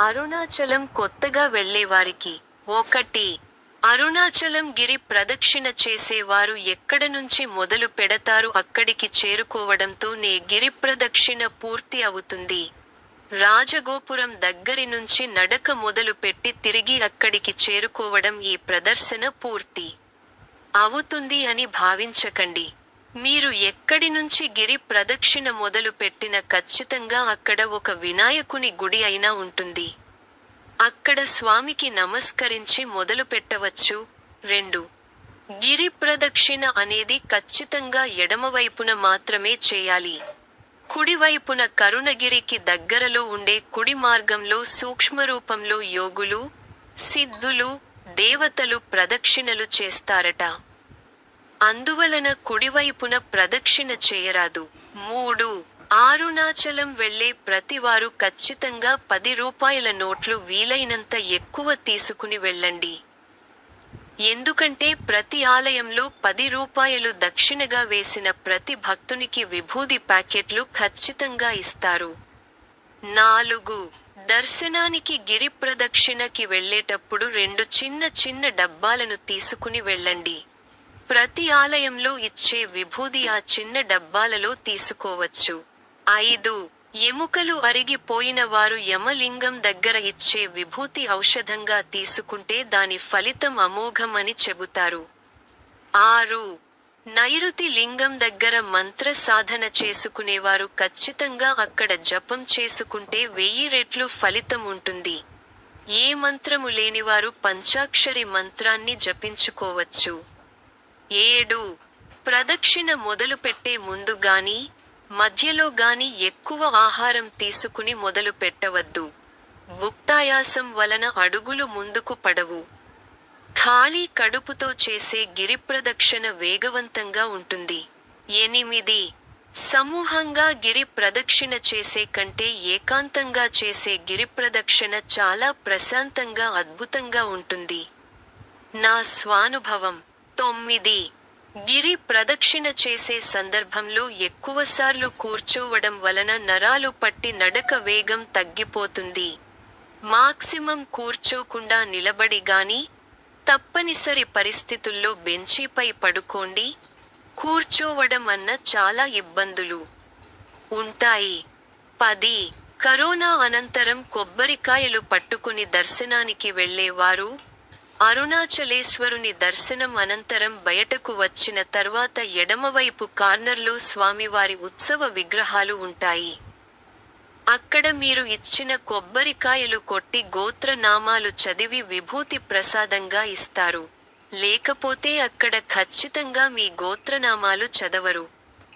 అరుణాచలం కొత్తగా వెళ్ళేవారికి ఒకటి. అరుణాచలం గిరి ప్రదక్షిణ చేసేవారు ఎక్కడ నుంచి మొదలు పెడతారు అక్కడికి చేరుకోవడంతో నే గిరి ప్రదక్షిణ పూర్తి అవుతుంది. రాజగోపురం దగ్గరి నుంచి నడక మొదలు పెట్టి తిరిగి అక్కడికి చేరుకోవడం ఈ ప్రదర్శన పూర్తి. అవుతుంది అని భావించకండి. మీరు ఎక్కడి నుంచి గిరి ప్రదక్షిణ మొదలు పెట్టిన ఖచ్చితంగా అక్కడ ఒక వినాయకుని గుడి అయినా ఉంటుంది. అక్కడ స్వామికి నమస్కరించి మొదలు పెట్టవచ్చు. రెండు. గిరి ప్రదక్షిణ అనేది ఖచ్చితంగా ఎడమవైపున మాత్రమే చేయాలి. కుడివైపున కరుణగిరికి దగ్గరలో ఉండే కుడి మార్గంలో సూక్ష్మరూపంలో యోగులు సిద్ధులు దేవతలు ప్రదక్షిణలు చేస్తారట. అందువలన కుడివైపున ప్రదక్షిణ చేయరాదు. మూడు ఆరుణాచలం వెళ్ళే ప్రతివారు ఖచ్చితంగా పది రూపాయల నోట్లు వీలైనంత ఎక్కువ తీసుకుని వెళ్ళండి. ఎందుకంటే ప్రతి ఆలయంలో పది రూపాయలు దక్షిణగా వేసిన ప్రతి భక్తునికి విభూది ప్యాకెట్లు ఖచ్చితంగా ఇస్తారు. నాలుగు దర్శనానికి గిరి ప్రదక్షిణకి వెళ్ళేటప్పుడు రెండు చిన్న చిన్న డబ్బాలను తీసుకుని వెళ్ళండి. ప్రతి ఆలయంలో ఇచ్చే విభూది ఆ చిన్న డబ్బాలలో తీసుకోవచ్చు. ఐదు. ఎముకలు అరిగిపోయిన వారు యమలింగం దగ్గర ఇచ్చే విభూతి ఔషధంగా తీసుకుంటే దాని ఫలితం అమోఘం అని చెబుతారు. ఆరు. నైరుతి లింగం దగ్గర మంత్ర సాధన చేసుకునేవారు ఖచ్చితంగా అక్కడ జపం చేసుకుంటే వెయ్యి రెట్లు ఫలితం ఉంటుంది. ఏ మంత్రము లేనివారు పంచాక్షరి మంత్రాన్ని జపించుకోవచ్చు. ఏడు. ప్రదక్షిణ మొదలుపెట్టే ముందు గాని మధ్యలో గాని ఎక్కువ ఆహారం తీసుకుని మొదలు పెట్టవద్దు. భుక్తాయాసం వలన అడుగులు ముందుకు పడవు. ఖాళీ కడుపుతో చేసే గిరిప్రదక్షిణ వేగవంతంగా ఉంటుంది. ఎనిమిది. సమూహంగా గిరి ప్రదక్షిణ చేసే కంటే ఏకాంతంగా చేసే గిరిప్రదక్షిణ చాలా ప్రశాంతంగా అద్భుతంగా ఉంటుంది. నా స్వానుభవం. తొమ్మిది గిరి ప్రదక్షిణ చేసే సందర్భంలో ఎక్కువసార్లు కూర్చోవడం వలన నరాలు పట్టి నడక వేగం తగ్గిపోతుంది. మాక్సిమం కూర్చోకుండా నిలబడి గాని తప్పనిసరి పరిస్థితుల్లో బెంచీపై పడుకోండి. కూర్చోవడం అన్న చాలా ఇబ్బందులు. ఉంటాయి. పది. కరోనా అనంతరం కొబ్బరికాయలు పట్టుకుని దర్శనానికి వెళ్ళేవారు అరుణాచలేశ్వరుని దర్శనం అనంతరం బయటకు వచ్చిన తర్వాత ఎడమవైపు కార్నర్లో స్వామివారి ఉత్సవ విగ్రహాలు ఉంటాయి. అక్కడ మీరు ఇచ్చిన కొబ్బరికాయలు కొట్టి గోత్రనామాలు చదివి విభూతి ప్రసాదంగా ఇస్తారు. లేకపోతే అక్కడ ఖచ్చితంగా మీ గోత్రనామాలు చదవరు.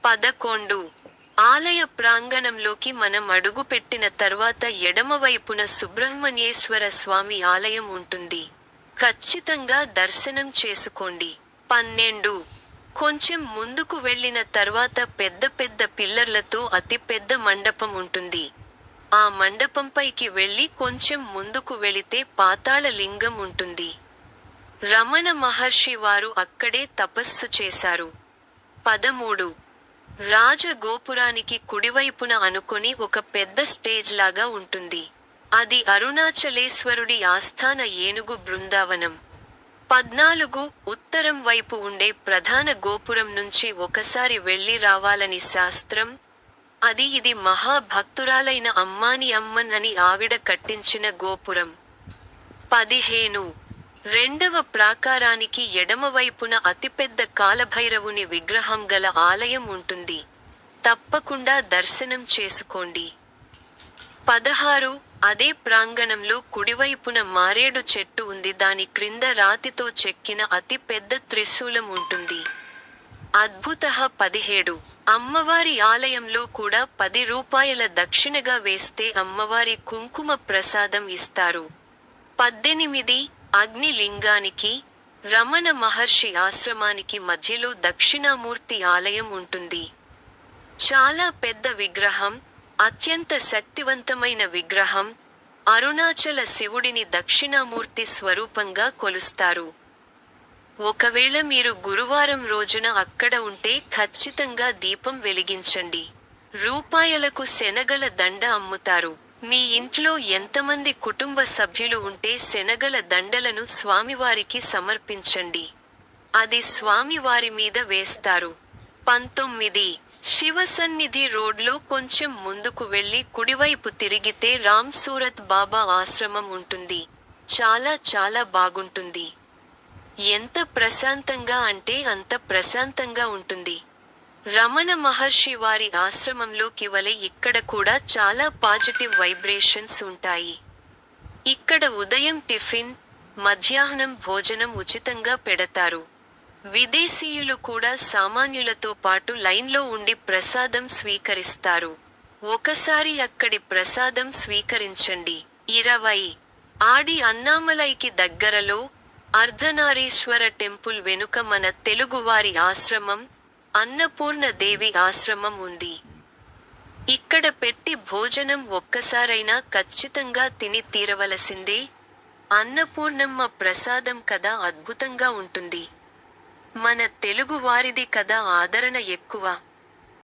పదకొండు. ఆలయ ప్రాంగణంలోకి మనం అడుగుపెట్టిన తర్వాత ఎడమవైపున సుబ్రహ్మణ్యేశ్వర స్వామి ఆలయం ఉంటుంది. ఖచ్చితంగా దర్శనం చేసుకోండి. పన్నెండు. కొంచెం ముందుకు వెళ్ళిన తర్వాత పెద్ద పెద్ద పిల్లర్లతో అతి పెద్ద మండపం ఉంటుంది. ఆ మండపంపైకి వెళ్ళి కొంచెం ముందుకు వెళితే పాతాళ లింగం ఉంటుంది. రమణ మహర్షి వారు అక్కడే తపస్సు చేశారు. పదమూడు. రాజగోపురానికి కుడివైపున అనుకొని ఒక పెద్ద స్టేజ్ లాగా ఉంటుంది. అది అరుణాచలేశ్వరుడి ఆస్థాన ఏనుగు బృందావనం. పద్నాలుగు ఉత్తరం వైపు ఉండే ప్రధాన గోపురం నుంచి ఒకసారి వెళ్ళి రావాలని శాస్త్రం అది ఇది మహాభక్తురాలైన అమ్మాని అమ్మన్ అని ఆవిడ కట్టించిన గోపురం. పదిహేను రెండవ ప్రాకారానికి ఎడమవైపున అతిపెద్ద కాలభైరవుని విగ్రహం గల ఆలయం ఉంటుంది. తప్పకుండా దర్శనం చేసుకోండి. పదహారు అదే ప్రాంగణంలో కుడివైపున మారేడు చెట్టు ఉంది. దాని క్రింద రాతితో చెక్కిన అతి పెద్ద త్రిశూలం ఉంటుంది. అద్భుత పదిహేడు. అమ్మవారి ఆలయంలో కూడా పది రూపాయల దక్షిణగా వేస్తే అమ్మవారి కుంకుమ ప్రసాదం ఇస్తారు. పద్దెనిమిది. అగ్ని లింగానికి రమణ మహర్షి ఆశ్రమానికి మధ్యలో దక్షిణామూర్తి ఆలయం ఉంటుంది. చాలా పెద్ద విగ్రహం అత్యంత శక్తివంతమైన విగ్రహం అరుణాచల శివుడిని దక్షిణామూర్తి స్వరూపంగా కొలుస్తారు. ఒకవేళ మీరు గురువారం రోజున అక్కడ ఉంటే ఖచ్చితంగా దీపం వెలిగించండి. రూపాయలకు శనగల దండ అమ్ముతారు. మీ ఇంట్లో ఎంతమంది కుటుంబ సభ్యులు ఉంటే శనగల దండలను స్వామివారికి సమర్పించండి. అది స్వామివారి మీద వేస్తారు. పంతొమ్మిది శివసన్నిధి రోడ్లో కొంచెం ముందుకు వెళ్ళి కుడివైపు తిరిగితే రామ్ సూరత్ బాబా ఆశ్రమం ఉంటుంది. చాలా చాలా బాగుంటుంది. ఎంత ప్రశాంతంగా అంటే అంత ప్రశాంతంగా ఉంటుంది. రమణ మహర్షి వారి ఆశ్రమంలోకి వలె ఇక్కడ కూడా చాలా పాజిటివ్ వైబ్రేషన్స్ ఉంటాయి. ఇక్కడ ఉదయం టిఫిన్ మధ్యాహ్నం భోజనం ఉచితంగా పెడతారు. విదేశీయులు కూడా సామాన్యులతో పాటు లైన్లో ఉండి ప్రసాదం స్వీకరిస్తారు. ఒకసారి అక్కడి ప్రసాదం స్వీకరించండి. ఇరవై. ఆడి అన్నామలైకి దగ్గరలో అర్ధనారీశ్వర టెంపుల్ వెనుక మన తెలుగువారి ఆశ్రమం అన్నపూర్ణ దేవి ఆశ్రమం ఉంది. ఇక్కడ పెట్టి భోజనం ఒక్కసారైనా ఖచ్చితంగా తిని తీరవలసిందే. అన్నపూర్ణమ్మ ప్రసాదం కదా అద్భుతంగా ఉంటుంది. మన తెలుగు వారిది కదా ఆదరణ ఎక్కువ.